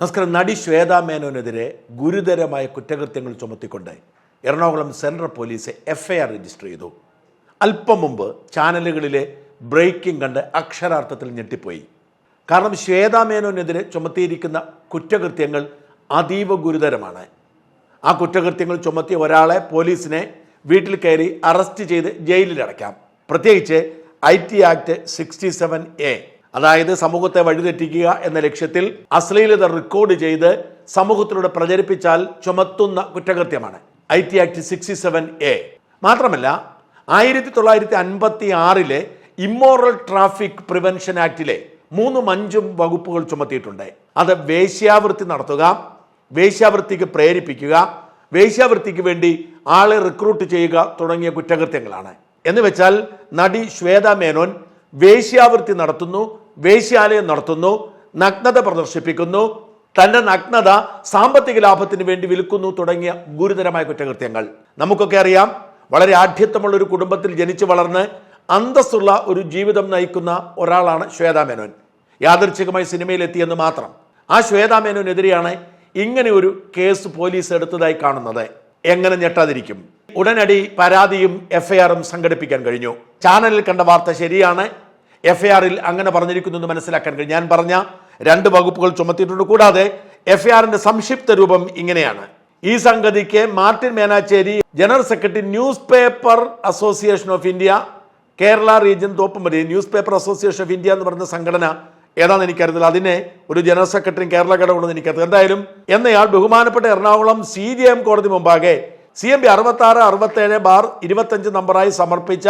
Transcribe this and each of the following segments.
നമസ്കാരം. നടി ശ്വേത മേനോനെതിരെ ഗുരുതരമായ കുറ്റകൃത്യങ്ങൾ ചുമത്തിക്കൊണ്ട് Ernakulam central police FIR register ചെയ്തു. അല്പം മുമ്പ് ചാനലുകളിലെ ബ്രേക്കിംഗ് കണ്ട് അക്ഷരാർത്ഥത്തിൽ ഞെട്ടിപ്പോയി. കാരണം ശ്വേത മേനോനെതിരെ ചുമത്തിയിരിക്കുന്ന കുറ്റകൃത്യങ്ങൾ അതീവ ഗുരുതരമാണ്. ആ കുറ്റകൃത്യങ്ങൾ ചുമത്തിയ ഒരാളെ പോലീസിനെ വീട്ടിൽ കയറി അറസ്റ്റ് ചെയ്ത് ജയിലിലടയ്ക്കാം. പ്രത്യേകിച്ച് I T act sixty seven A അതായത് സമൂഹത്തെ വഴിതെറ്റിക്കുക എന്ന ലക്ഷ്യത്തിൽ അശ്ലീലത റെക്കോർഡ് ചെയ്ത് സമൂഹത്തിലൂടെ പ്രചരിപ്പിച്ചാൽ ചുമത്തുന്ന കുറ്റകൃത്യമാണ്. I T act sixty seven A മാത്രമല്ല ആയിരത്തി തൊള്ളായിരത്തി അൻപത്തി ആറിലെ ഇമ്മോറൽ ട്രാഫിക് പ്രിവെൻഷൻ ആക്ടിലെ മൂന്നും അഞ്ചും വകുപ്പുകൾ ചുമത്തിയിട്ടുണ്ട്. അത് വേശ്യാവൃത്തി നടത്തുക വേശ്യാവൃത്തിക്ക് പ്രേരിപ്പിക്കുക വേശ്യാവൃത്തിക്ക് വേണ്ടി ആളെ റിക്രൂട്ട് ചെയ്യുക തുടങ്ങിയ കുറ്റകൃത്യങ്ങളാണ്. എന്ന് വെച്ചാൽ നടി ശ്വേത മേനോൻ വേശ്യാവൃത്തി നടത്തുന്നു വേശ്യാലയം നടത്തുന്നു നഗ്നത പ്രദർശിപ്പിക്കുന്നു തന്റെ നഗ്നത സാമ്പത്തിക ലാഭത്തിന് വേണ്ടി വിൽക്കുന്നു തുടങ്ങിയ ഗുരുതരമായ കുറ്റകൃത്യങ്ങൾ. നമുക്കൊക്കെ അറിയാം വളരെ ആഢ്യത്വമുള്ള ഒരു കുടുംബത്തിൽ ജനിച്ചു വളർന്ന് അന്തസ്സുള്ള ഒരു ജീവിതം നയിക്കുന്ന ഒരാളാണ് ശ്വേതാ മേനോൻ. യാദൃച്ഛികമായി സിനിമയിലെത്തിയെന്ന് മാത്രം. ആ ശ്വേതാ മേനോനെതിരെയാണ് ഇങ്ങനെ ഒരു കേസ് പോലീസ് എടുത്തതായി കാണുന്നത്. എങ്ങനെ ഞെട്ടാതിരിക്കും? ഉടനടി പരാതിയും എഫ്ഐആറും സംഘടിപ്പിക്കാൻ കഴിഞ്ഞു. ചാനലിൽ കണ്ട വാർത്ത ശരിയാണ് എഫ്ഐആറിൽ അങ്ങനെ പറഞ്ഞിരിക്കുന്നു എന്ന് മനസ്സിലാക്കാൻ കഴിയും. ഞാൻ പറഞ്ഞ രണ്ട് വകുപ്പുകൾ ചുമത്തിയിട്ടുണ്ട്. കൂടാതെ എഫ്ഐആറിന്റെ സംക്ഷിപ്ത രൂപം ഇങ്ങനെയാണ്. ഈ സംഗതിക്ക് Martin Menachery general secretary news paper association of India Kerala region Thoppumpady news paper association of India എന്ന് പറയുന്ന സംഘടന ഏതാണെന്ന് എനിക്കറിയത്തില്ല. അതിനെ ഒരു ജനറൽ സെക്രട്ടറിയും കേരള ഘടകമുണ്ടെന്ന് എനിക്കറിയാം എന്തായാലും എന്നയാൾ ബഹുമാനപ്പെട്ട എറണാകുളം സി ജി എം കോടതി മുമ്പാകെ സി എം പി അറുപത്തി ആറ് അറുപത്തേഴ് ബാർ ഇരുപത്തഞ്ച് നമ്പറായി സമർപ്പിച്ച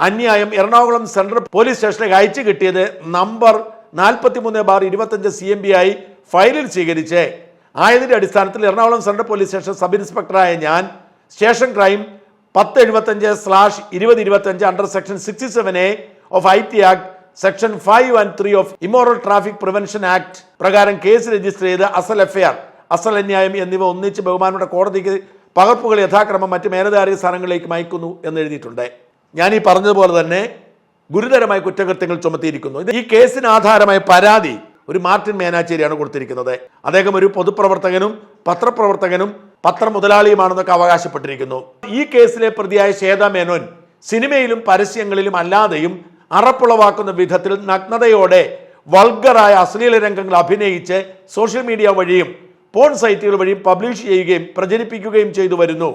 അന്യായം എറണാകുളം സെൻട്രൽ പോലീസ് സ്റ്റേഷനിലേക്ക് അയച്ചു കിട്ടിയത് നമ്പർ നാൽപ്പത്തി മൂന്ന് ബാർ ഇരുപത്തഞ്ച് സി എം ബി ആയി ഫയലിൽ സ്വീകരിച്ച് ആയതിന്റെ അടിസ്ഥാനത്തിൽ Ernakulam central police station sub ഇൻസ്പെക്ടറായ ഞാൻ സ്റ്റേഷൻ ക്രൈം പത്ത് എഴുപത്തഞ്ച് സ്ലാഷ് ഇരുപത് ഇരുപത്തഞ്ച് under section sixty seven A of I T act section five and three of immoral traffic prevention act പ്രകാരം കേസ് രജിസ്റ്റർ ചെയ്ത് അസൽ എഫ്ഐആർ അസൽ അന്യായം എന്നിവ ഒന്നിച്ച് ബഹുമാനുടെ കോടതിക്ക് പകർപ്പുകൾ യഥാക്രമം മറ്റ് മേലധാരിക സ്ഥാനങ്ങളിലേക്ക് മയക്കുന്നു എന്ന് എഴുതിയിട്ടുണ്ട്. ഞാൻ ഈ പറഞ്ഞതുപോലെ തന്നെ ഗുരുതരമായ കുറ്റകൃത്യങ്ങൾ ചുമത്തിയിരിക്കുന്നു. ഈ കേസിന് ആധാരമായ പരാതി ഒരു മാർട്ടിൻ മേനാച്ചേരിയാണ് കൊടുത്തിരിക്കുന്നത്. അദ്ദേഹം ഒരു പൊതുപ്രവർത്തകനും പത്രപ്രവർത്തകനും പത്ര പത്രമുതലാളിയുമാണെന്നൊക്കെ അവകാശപ്പെട്ടിരിക്കുന്നു. ഈ കേസിലെ പ്രതിയായ ശ്വേത മേനോൻ സിനിമയിലും പരസ്യങ്ങളിലും അല്ലാതെയും അറപ്പുളവാക്കുന്ന വിധത്തിൽ നഗ്നതയോടെ വൾഗറായ അശ്ലീല രംഗങ്ങൾ അഭിനയിച്ച് സോഷ്യൽ മീഡിയ വഴിയും പോൺ സൈറ്റുകൾ വഴിയും പബ്ലിഷ് ചെയ്യുകയും പ്രചരിപ്പിക്കുകയും ചെയ്തു വരുന്നു.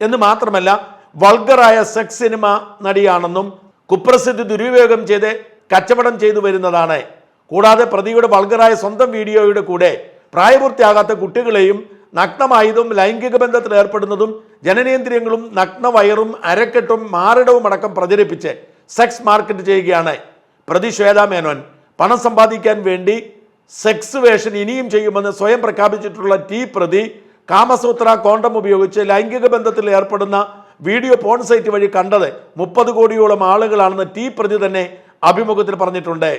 എന്ന് മാത്രമല്ല വൾഗറായ സെക്സ് സിനിമ നടിയാണെന്നും കുപ്രസിദ്ധി ദുരുപയോഗം ചെയ്ത് കച്ചവടം ചെയ്തു വരുന്നതാണ്. കൂടാതെ പ്രതിയുടെ വൾഗറായ സ്വന്തം വീഡിയോയുടെ കൂടെ പ്രായപൂർത്തിയാകാത്ത കുട്ടികളെയും നഗ്നമായതും ലൈംഗിക ബന്ധത്തിൽ ഏർപ്പെടുന്നതും ജനനേന്ദ്രിയങ്ങളും നഗ്നവയറും അരക്കെട്ടും മാറിടവും അടക്കം പ്രചരിപ്പിച്ച് സെക്സ് മാർക്കറ്റ് ചെയ്യുകയാണ്. പ്രതി ശ്വേതാ മേനോൻ പണം സമ്പാദിക്കാൻ വേണ്ടി സെക്സ് വേഷൻ ഇനിയും ചെയ്യുമെന്ന് സ്വയം പ്രഖ്യാപിച്ചിട്ടുള്ള ടി പ്രതി കാമസൂത്ര കോണ്ടം ഉപയോഗിച്ച് ലൈംഗിക ബന്ധത്തിൽ ഏർപ്പെടുന്ന വീഡിയോ പോൺ സൈറ്റ് വഴി കണ്ടത് മുപ്പത് കോടിയോളം ആളുകളാണെന്ന് ടി പ്രതി തന്നെ അഭിമുഖത്തിൽ പറഞ്ഞിട്ടുണ്ട്.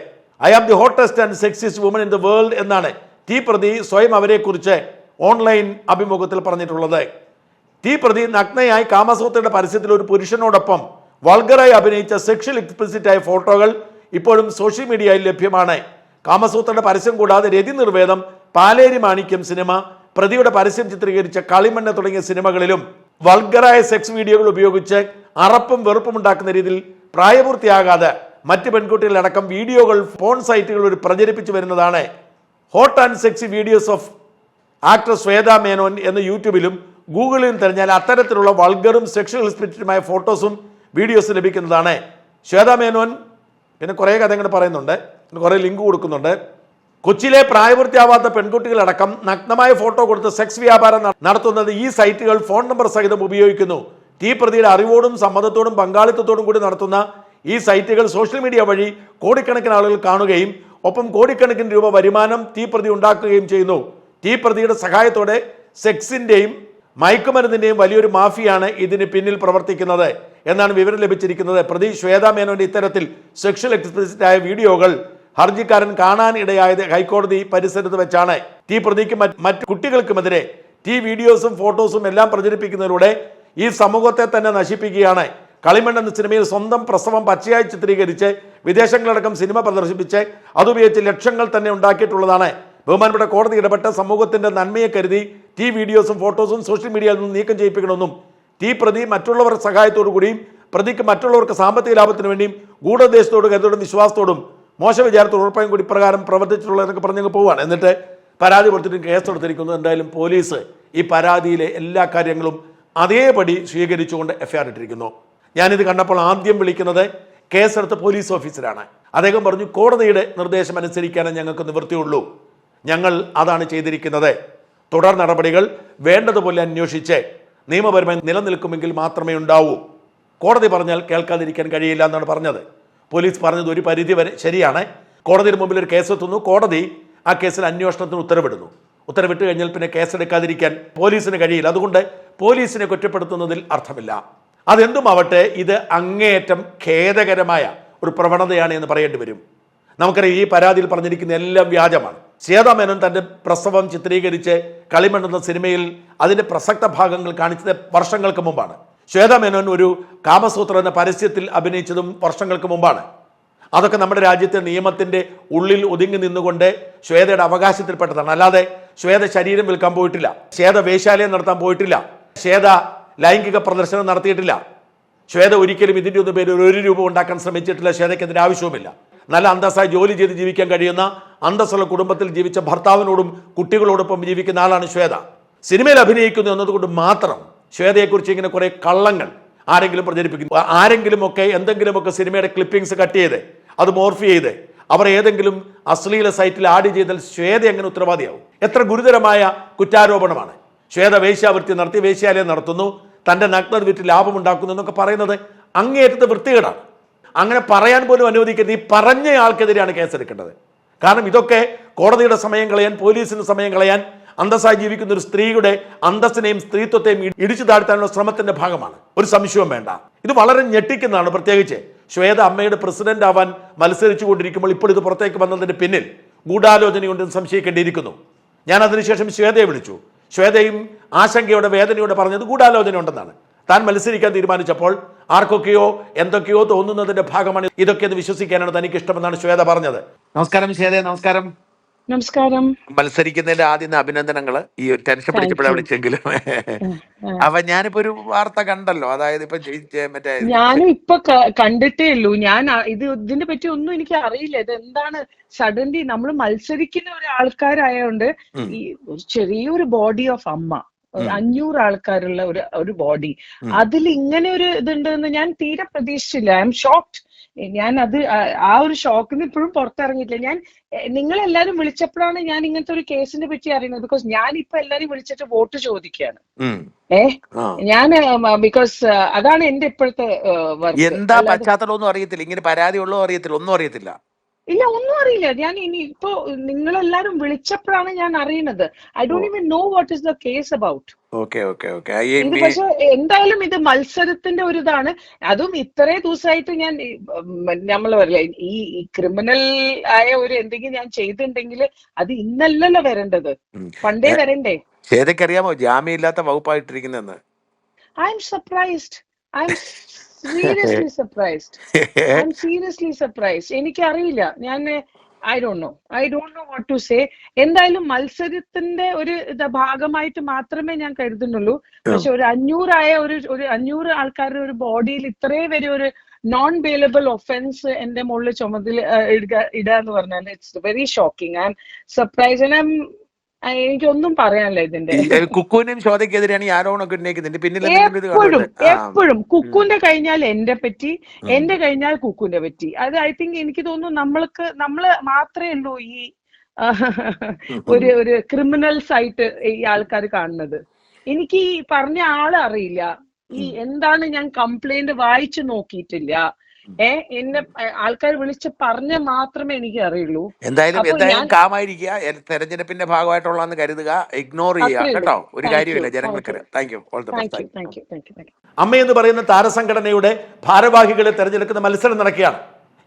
I am the hottest and sexiest woman in the world എന്നാണ് ടി പ്രതി സ്വയം അവരെക്കുറിച്ച് ഓൺലൈൻ അഭിമുഖത്തിൽ പറഞ്ഞിട്ടുള്ളത്. ടി പ്രതി നഗ്നയായി കാമസൂത്രയുടെ പരസ്യത്തിൽ ഒരു പുരുഷനോടൊപ്പം വൾഗറായി അഭിനയിച്ച സെക്ഷൽ എക്സ്പ്ലിസിറ്റ് ആയ ഫോട്ടോകൾ ഇപ്പോഴും സോഷ്യൽ മീഡിയയിൽ ലഭ്യമാണ്. കാമസൂത്രയുടെ പരസ്യം കൂടാതെ രതി നിർവേദം പാലേരി മാണിക്യം സിനിമ പ്രതിയുടെ പരസ്യം ചിത്രീകരിച്ച കളിമണ്ണ് തുടങ്ങിയ സിനിമകളിലും വൾഗറായ സെക്സ് വീഡിയോകൾ ഉപയോഗിച്ച് അറപ്പും വെറുപ്പും ഉണ്ടാക്കുന്ന രീതിയിൽ പ്രായപൂർത്തിയാകാതെ മറ്റ് പെൺകുട്ടികളടക്കം വീഡിയോകൾ ഫോൺ സൈറ്റുകൾ വഴി പ്രചരിപ്പിച്ചു വരുന്നതാണ്. Hot and sexy videos of actor Shweta Menon എന്ന യൂട്യൂബിലും ഗൂഗിളിലും തിരഞ്ഞാൽ അത്തരത്തിലുള്ള വൾഗറും സെക്ഷൽ എക്സ്പ്ലിസിറ്റുമായ ഫോട്ടോസും വീഡിയോസും ലഭിക്കുന്നതാണ്. ശ്വേത മേനോൻ പിന്നെ കുറേ കഥ ഇങ്ങനെ പറയുന്നുണ്ട്. പിന്നെ കുറേ ലിങ്ക് കൊടുക്കുന്നുണ്ട്. കൊച്ചിയിലെ പ്രായപൂർത്തിയാവാത്ത പെൺകുട്ടികളടക്കം നഗ്നമായ ഫോട്ടോ കൊടുത്ത് സെക്സ് വ്യാപാരം നടത്തുന്നത് ഈ സൈറ്റുകൾ ഫോൺ നമ്പർ സഹിതം ഉപയോഗിക്കുന്നു. തീ പ്രതിയുടെ അറിവോടും സമ്മതത്തോടും പങ്കാളിത്തത്തോടും കൂടി നടത്തുന്ന ഈ സൈറ്റുകൾ സോഷ്യൽ മീഡിയ വഴി കോടിക്കണക്കിന് ആളുകൾ കാണുകയും ഒപ്പം കോടിക്കണക്കിന് രൂപ വരുമാനം തീ പ്രതി ഉണ്ടാക്കുകയും ചെയ്യുന്നു. തീ പ്രതിയുടെ സഹായത്തോടെ സെക്സിന്റെയും മയക്കുമരുന്നിന്റെയും വലിയൊരു മാഫിയാണ് ഇതിന് പിന്നിൽ പ്രവർത്തിക്കുന്നത്. എന്നാണ് വിവരം ലഭിച്ചിരിക്കുന്നത്. പ്രതി ശ്വേതാ മേനോന്റെ ഇത്തരത്തിൽ സെക്ഷൽ ആയ വീഡിയോകൾ ഹർജിക്കാരൻ കാണാൻ ഇടയായത് ഹൈക്കോടതി പരിസരത്ത് വെച്ചാണ്. ടി പ്രതിക്കും മറ്റ് കുട്ടികൾക്കുമെതിരെ ടി വീഡിയോസും ഫോട്ടോസും എല്ലാം പ്രചരിപ്പിക്കുന്നതിലൂടെ ഈ സമൂഹത്തെ തന്നെ നശിപ്പിക്കുകയാണ്. കളിമൺ എന്ന സിനിമയിൽ സ്വന്തം പ്രസവം പച്ചയായി ചിത്രീകരിച്ച് വിദേശങ്ങളടക്കം സിനിമ പ്രദർശിപ്പിച്ച് അതുപയോഗിച്ച് ലക്ഷങ്ങൾ തന്നെ ഉണ്ടാക്കിയിട്ടുള്ളതാണ്. ബഹുമാനപ്പെട്ട കോടതി ഇടപെട്ട് സമൂഹത്തിന്റെ നന്മയെ കരുതി ടി വീഡിയോസും ഫോട്ടോസും സോഷ്യൽ മീഡിയയിൽ നിന്നും നീക്കം ചെയ്യിപ്പിക്കണമെന്നും ടി പ്രതി മറ്റുള്ളവരുടെ സഹായത്തോടു കൂടിയും പ്രതിക്ക് മറ്റുള്ളവർക്ക് സാമ്പത്തിക ലാഭത്തിനു വേണ്ടിയും ഗൂഢദേശത്തോടും കരുതോടും വിശ്വാസത്തോടും മോശ വിചാരത്തിൽ ഉറപ്പായും കൂടി പ്രകാരം പ്രവർത്തിച്ചിട്ടുള്ളതെന്നൊക്കെ പറഞ്ഞങ്ങ് പോവുകയാണ് എന്നിട്ട് പരാതി കൊടുത്തിട്ട് കേസ് എടുത്തിരിക്കുന്നു. എന്തായാലും പോലീസ് ഈ പരാതിയിലെ എല്ലാ കാര്യങ്ങളും അതേപടി സ്വീകരിച്ചുകൊണ്ട് എഫ്ഐആർ ഇട്ടിരിക്കുന്നു. ഞാനിത് കണ്ടപ്പോൾ ആദ്യം വിളിക്കുന്നത് കേസെടുത്ത പോലീസ് ഓഫീസറാണ്. അദ്ദേഹം പറഞ്ഞു കോടതിയുടെ നിർദ്ദേശം അനുസരിക്കാനേ ഞങ്ങൾക്ക് നിവൃത്തിയുള്ളൂ. ഞങ്ങൾ അതാണ് ചെയ്തിരിക്കുന്നത്. തുടർ നടപടികൾ വേണ്ടതുപോലെ അന്വേഷിച്ച് നിയമപരമായി നിലനിൽക്കുമെങ്കിൽ മാത്രമേ ഉണ്ടാവൂ. കോടതി പറഞ്ഞാൽ കേൾക്കാതിരിക്കാൻ കഴിയില്ല എന്നാണ് പറഞ്ഞത്. പോലീസ് പറഞ്ഞത് ഒരു പരിധി വരെ ശരിയാണ്. കോടതിയുടെ മുമ്പിൽ ഒരു കേസ് എത്തുന്നു. കോടതി ആ കേസിൽ അന്വേഷണത്തിന് ഉത്തരവിടുന്നു. ഉത്തരവിട്ട് കഴിഞ്ഞാൽ പിന്നെ കേസെടുക്കാതിരിക്കാൻ പോലീസിന് കഴിയില്ല. അതുകൊണ്ട് പോലീസിനെ കുറ്റപ്പെടുത്തുന്നതിൽ അർത്ഥമില്ല. അതെന്തുമാവട്ടെ ഇത് അങ്ങേയറ്റം ഖേദകരമായ ഒരു പ്രവണതയാണ് എന്ന് പറയേണ്ടി വരും. നമുക്കറിയാം ഈ പരാതിയിൽ പറഞ്ഞിരിക്കുന്ന എല്ലാം വ്യാജമാണ്. ശ്വേതാ മേനോൻ തന്റെ പ്രസവം ചിത്രീകരിച്ച് കളിമണ്ണുന്ന സിനിമയിൽ അതിന്റെ പ്രസക്ത ഭാഗങ്ങൾ കാണിച്ചത് വർഷങ്ങൾക്ക് മുമ്പാണ്. ശ്വേതാ മേനോൻ ഒരു കാമസൂത്ര എന്ന പരസ്യത്തിൽ അഭിനയിച്ചതും വർഷങ്ങൾക്ക് മുമ്പാണ്. അതൊക്കെ നമ്മുടെ രാജ്യത്തെ നിയമത്തിന്റെ ഉള്ളിൽ ഒതുങ്ങി നിന്നുകൊണ്ട് ശ്വേതയുടെ അവകാശത്തിൽപ്പെട്ടതാണ്. അല്ലാതെ ശ്വേത ശരീരം വിൽക്കാൻ പോയിട്ടില്ല. ശ്വേത വേശാലയം നടത്താൻ പോയിട്ടില്ല. ശ്വേത ലൈംഗിക പ്രദർശനം നടത്തിയിട്ടില്ല. ശ്വേത ഒരിക്കലും ഇതിന്റെ ഒന്നും പേര് ഒരു രൂപ ഉണ്ടാക്കാൻ ശ്രമിച്ചിട്ടില്ല. ശ്വേതയ്ക്ക് അതിന്റെ ആവശ്യവുമില്ല. നല്ല അന്തസ്സായി ജോലി ചെയ്ത് ജീവിക്കാൻ കഴിയുന്ന അന്തസ്സുള്ള കുടുംബത്തിൽ ജീവിച്ച ഭർത്താവിനോടും കുട്ടികളോടൊപ്പം ജീവിക്കുന്ന ആളാണ് ശ്വേത. സിനിമയിൽ അഭിനയിക്കുന്നു എന്നതുകൊണ്ട് മാത്രം ശ്വേതയെക്കുറിച്ച് ഇങ്ങനെ കുറേ കള്ളങ്ങൾ ആരെങ്കിലും പ്രചരിപ്പിക്കുന്നു. ആരെങ്കിലും ഒക്കെ എന്തെങ്കിലുമൊക്കെ സിനിമയുടെ ക്ലിപ്പിംഗ്സ് കട്ട് ചെയ്ത് അത് മോർഫ് ചെയ്ത് അവർ ഏതെങ്കിലും അശ്ലീല സൈറ്റിൽ ആഡ് ചെയ്താൽ ശ്വേത എങ്ങനെ ഉത്തരവാദിയാവും? എത്ര ഗുരുതരമായ കുറ്റാരോപണമാണ്. ശ്വേത വേശ്യാവൃത്തി നടത്തി വേശ്യാലയം നടത്തുന്നു തന്റെ നഗ്നത വിറ്റ് ലാഭമുണ്ടാക്കുന്നു എന്നൊക്കെ പറയുന്നത് അങ്ങേയറ്റത്തെ വൃത്തികേടാണ്. അങ്ങനെ പറയാൻ പോലും അനുവദിക്കരുത്. ഈ പറഞ്ഞ ആൾക്കെതിരെയാണ് കേസെടുക്കേണ്ടത്. കാരണം ഇതൊക്കെ കോടതിയുടെ സമയം കളയാൻ പോലീസിന് സമയം കളയാൻ അന്തസ്സായി ജീവിക്കുന്ന ഒരു സ്ത്രീയുടെ അന്തസ്സിനെയും സ്ത്രീത്വത്തെയും ഇടിച്ചു താഴ്ത്താനുള്ള ശ്രമത്തിന്റെ ഭാഗമാണ്. ഒരു സംശയവും വേണ്ട. ഇത് വളരെ ഞെട്ടിക്കുന്നതാണ് പ്രത്യേകിച്ച്. ശ്വേത അമ്മയുടെ പ്രസിഡന്റ് ആവാൻ മത്സരിച്ചു കൊണ്ടിരിക്കുമ്പോൾ ഇപ്പോൾ ഇത് പുറത്തേക്ക് വന്നതിന്റെ പിന്നിൽ ഗൂഢാലോചനയുണ്ടെന്ന് സംശയിക്കേണ്ടിയിരിക്കുന്നു. ഞാൻ അതിനുശേഷം ശ്വേതയെ വിളിച്ചു. ശ്വേതയും ആശങ്കയോടെ വേദനയോടെ പറഞ്ഞത് ഗൂഢാലോചന ഉണ്ടെന്നാണ്. താൻ മത്സരിക്കാൻ തീരുമാനിച്ചപ്പോൾ ആർക്കൊക്കെയോ എന്തൊക്കെയോ തോന്നുന്നതിന്റെ ഭാഗമാണ് ഇതൊക്കെ എന്ന് വിശ്വസിക്കാനാണ് തനിക്ക് ഇഷ്ടമെന്നാണ് ശ്വേത പറഞ്ഞത്. നമസ്കാരം ശ്വേത നമസ്കാരം. നമസ്കാരം. മത്സരിക്കുന്നതിന്റെ ആദ്യം അഭിനന്ദനങ്ങൾ ഈ ഒരു ടെൻഷൻ പിടിച്ചപ്പോഴാണ് you. വിളിച്ചെങ്കിലും അപ്പൊ ഞാനിപ്പോ ഒരു വാർത്ത കണ്ടല്ലോ. അതായത് ഇപ്പൊ ജയി- മറ്റേ ഞാനും ഇപ്പൊ ക- കണ്ടിട്ടേ ഉള്ളൂ. ഞാൻ അ- ഇത് ഇതിനെ പറ്റി ഒന്നും എനിക്ക് അറിയില്ല. ഇത് എന്താണ് സഡൻലി നമ്മൾ മത്സരിക്കുന്ന ഒരു ആൾക്കാരായോണ്ട് ഉം. ഈ ഒരു ചെറിയൊരു ബോഡി ഓഫ് അമ്മ ഒരു ഉം. അഞ്ഞൂറ് ആൾക്കാരുള്ള ഒരു ഒരു ബോഡി. ഉം. അതിൽ ഇങ്ങനെ ഒരു ഇതുണ്ടെന്ന് ഞാൻ തീരെ പ്രതീക്ഷിച്ചില്ല. ഐ എം ഷോക്ഡ് ഞാൻ അത് ആ- ഒരു ഷോക്കിൽ നിന്ന് ഇപ്പോഴും പുറത്തിറങ്ങിയിട്ടില്ല. ഞാൻ നിങ്ങൾ എല്ലാരും വിളിച്ചപ്പോഴാണ് ഞാൻ ഇങ്ങനത്തെ ഒരു കേസിനെ പറ്റി അറിയുന്നത്. ബിക്കോസ് ഞാൻ ഇപ്പൊ എല്ലാരും വിളിച്ചിട്ട് വോട്ട് ചോദിക്കുകയാണ്. ഏഹ് ഏ. ഞാൻ ബിക്കോസ് അതാണ് എന്റെ ഇപ്പോഴത്തെ എന്താ പശ്ചാത്തലം ഒന്നും അറിയത്തില്ല. ഇങ്ങനെ പരാതി ഉള്ളോ അറിയത്തില്ല. ഒന്നും അറിയത്തില്ല. ഇല്ല ഒന്നും അറിയില്ല. ഞാൻ ഇനി ഇപ്പോ നിങ്ങളെല്ലാരും വിളിച്ചപ്പോഴാണ് ഞാൻ അറിയുന്നത് I don't even know what is the case about okay okay okay ഇത് പക്ഷെ എന്തായാലും ഇത് മത്സരത്തിന്റെ ഒരു ഇതാണ് അതും ഇത്രേ ദിവസമായിട്ട് ഞാൻ നമ്മൾ പറയില്ല ഈ ക്രിമിനൽ ആയ ഒരു എന്തെങ്കിലും ഞാൻ ചെയ്തിട്ടുണ്ടെങ്കിൽ അത് ഇന്നല്ലല്ലോ വരേണ്ടത്. പണ്ടേ വരണ്ടേ? ഏതൊക്കെ അറിയാമോ? ജാമ്യം ഇല്ലാത്ത വകുപ്പായിട്ടിരിക്കുന്നെന്ന്. I'm surprised I'm seriously surprised I'm seriously surprised എനിക്കറിയില്ല. ഞാൻ I don't know I don't know what to say എന്തായാലും മത്സരത്തിന്റെ ഒരു ഭാഗമായിട്ട് മാത്രമേ ഞാൻ കരുതുന്നുള്ളൂ. പക്ഷെ ഒരു അഞ്ഞൂറായ ഒരു ഒരു അഞ്ഞൂറ് ആൾക്കാരുടെ ഒരു ബോഡിയിൽ ഇത്രയും വരെ ഒരു നോൺ ബെയിലബിൾ ഒഫൻസ് എന്റെ മുകളിൽ ചുമതല ഇടുക ഇടുക എന്ന് പറഞ്ഞാൽ it's very shocking and surprise I'm എനിക്കൊന്നും പറയാനില്ല ഇതിന്റെ. കുക്കുവിനും ശോധയ്ക്കെതിരെയാണ് ഈ ആരോപണമൊക്കെ ഉന്നയിക്കുന്നത്. പിന്നിൽ എപ്പോഴും. എപ്പോഴും കുക്കുവിന്റെ കഴിഞ്ഞാൽ എന്റെ പറ്റി എന്റെ കഴിഞ്ഞാൽ കുക്കുവിന്റെ പറ്റി. അത് ഐ തിങ്ക് എനിക്ക് തോന്നുന്നു നമ്മൾക്ക് നമ്മൾ മാത്രമേ ഉള്ളൂ ഈ ഒരു ഒരു ക്രിമിനൽസ് ആയിട്ട് ഈ ആൾക്കാർ കാണുന്നത്. എനിക്ക് ഈ പറഞ്ഞ ആളെ അറിയില്ല. ഈ എന്താണ് ഞാൻ കംപ്ലൈന്റ് വായിച്ചു നോക്കിയിട്ടില്ല. ഏ എന്നെ ആൾക്കാർ വിളിച്ച് പറഞ്ഞ മാത്രമേ എനിക്ക് അറിയുള്ളൂ എന്തായാലും എന്തായാലും കാമായിരിക്കുക. തെരഞ്ഞെടുപ്പിന്റെ ഭാഗമായിട്ടുള്ളതെന്ന് കരുതുക. ഇഗ്നോർ ചെയ്യുക. കേട്ടോ? ഒരു Thank കാര്യമില്ല ജനങ്ങൾക്ക്. Thank thank you all the best thank you thank you thank you അമ്മ എന്ന് പറയുന്ന താരസംഘടനയുടെ ഭാരവാഹികളെ തെരഞ്ഞെടുക്കുന്ന മത്സരം നടക്കുകയാണ്.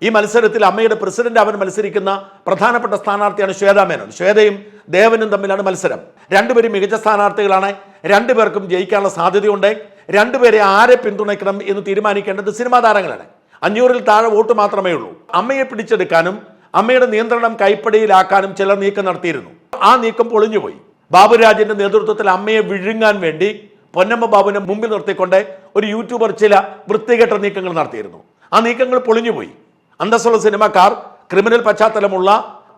ഈ മത്സരത്തിൽ അമ്മയുടെ പ്രസിഡന്റ് അവൻ മത്സരിക്കുന്ന പ്രധാനപ്പെട്ട സ്ഥാനാർത്ഥിയാണ് ശ്വേതാ മേനോൻ. ശ്വേതയും ദേവനും തമ്മിലാണ് മത്സരം. രണ്ടുപേരും മികച്ച സ്ഥാനാർത്ഥികളാണ്. രണ്ടുപേർക്കും ജയിക്കാനുള്ള സാധ്യതയുണ്ട്. രണ്ടുപേരെ ആരെ പിന്തുണയ്ക്കണം എന്ന് തീരുമാനിക്കേണ്ടത് സിനിമാ താരങ്ങളാണ്. അഞ്ഞൂറിൽ താഴെ വോട്ട് മാത്രമേ ഉള്ളൂ. അമ്മയെ പിടിച്ചെടുക്കാനും അമ്മയുടെ നിയന്ത്രണം കൈപ്പടിയിലാക്കാനും ചിലർ നീക്കം നടത്തിയിരുന്നു. ആ നീക്കം പൊളിഞ്ഞുപോയി. ബാബുരാജിന്റെ നേതൃത്വത്തിൽ അമ്മയെ വിഴുങ്ങാൻ വേണ്ടി പൊന്നമ്മ ബാബുവിനെ മുമ്പിൽ നിർത്തിക്കൊണ്ട് ഒരു യൂട്യൂബർ ചില വൃത്തികെട്ട നീക്കങ്ങൾ നടത്തിയിരുന്നു. ആ നീക്കങ്ങൾ പൊളിഞ്ഞുപോയി. അന്തസ്സുള്ള സിനിമാക്കാർ ക്രിമിനൽ പശ്ചാത്തലമുള്ള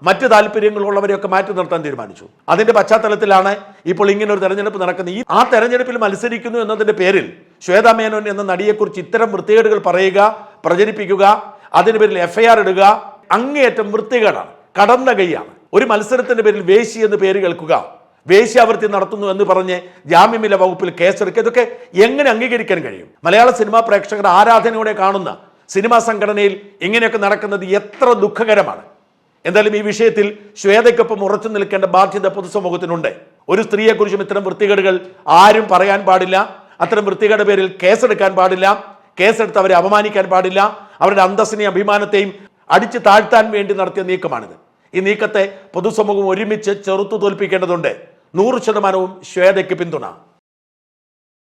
മറ്റ് താല്പര്യങ്ങളുള്ളവരെയൊക്കെ മാറ്റി നിർത്താൻ തീരുമാനിച്ചു. അതിന്റെ പശ്ചാത്തലത്തിലാണ് ഇപ്പോൾ ഇങ്ങനെ ഒരു തെരഞ്ഞെടുപ്പ് നടക്കുന്നത്. ഈ ആ തെരഞ്ഞെടുപ്പിൽ മത്സരിക്കുന്നു എന്നതിന്റെ പേരിൽ ശ്വേതാ മേനോൻ എന്ന നടിയെക്കുറിച്ച് ഇത്തരം വൃത്തികേടുകൾ പറയുക പ്രചരിപ്പിക്കുക അതിന് പേരിൽ എഫ്ഐആർ ഇടുക അങ്ങേയറ്റം വൃത്തികേടാണ് കടന്ന കൈയാണ്. ഒരു മത്സരത്തിന്റെ പേരിൽ വേശി എന്ന് പേര് കേൾക്കുക വേശ്യാവൃത്തി നടത്തുന്നു എന്ന് പറഞ്ഞ് ജാമ്യമില്ല വകുപ്പിൽ കേസെടുക്കുക ഇതൊക്കെ എങ്ങനെ അംഗീകരിക്കാൻ കഴിയും? മലയാള സിനിമാ പ്രേക്ഷകർ ആരാധനയോടെ കാണുന്ന സിനിമാ സംഘടനയിൽ ഇങ്ങനെയൊക്കെ നടക്കുന്നത് എത്ര ദുഃഖകരമാണ്. എന്തായാലും ഈ വിഷയത്തിൽ ശ്വേതയ്ക്കൊപ്പം ഉറച്ചു നിൽക്കേണ്ട ബാധ്യത പൊതുസമൂഹത്തിനുണ്ട്. ഒരു സ്ത്രീയെക്കുറിച്ചും ഇത്തരം വൃത്തികേടുകൾ ആരും പറയാൻ പാടില്ല. അത്തരം വൃത്തികേട് പേരിൽ കേസെടുക്കാൻ പാടില്ല. കേസെടുത്ത് അവരെ അപമാനിക്കാൻ പാടില്ല. അവരുടെ അന്തസ്സിനെയും അഭിമാനത്തെയും അടിച്ചു താഴ്ത്താൻ വേണ്ടി നടത്തിയ നീക്കമാണിത്. ഈ നീക്കത്തെ പൊതുസമൂഹം ഒരുമിച്ച് ചെറുത്തു തോൽപ്പിക്കേണ്ടതുണ്ട് നൂറ് ശതമാനവും ശ്വേതയ്ക്ക് പിന്തുണ.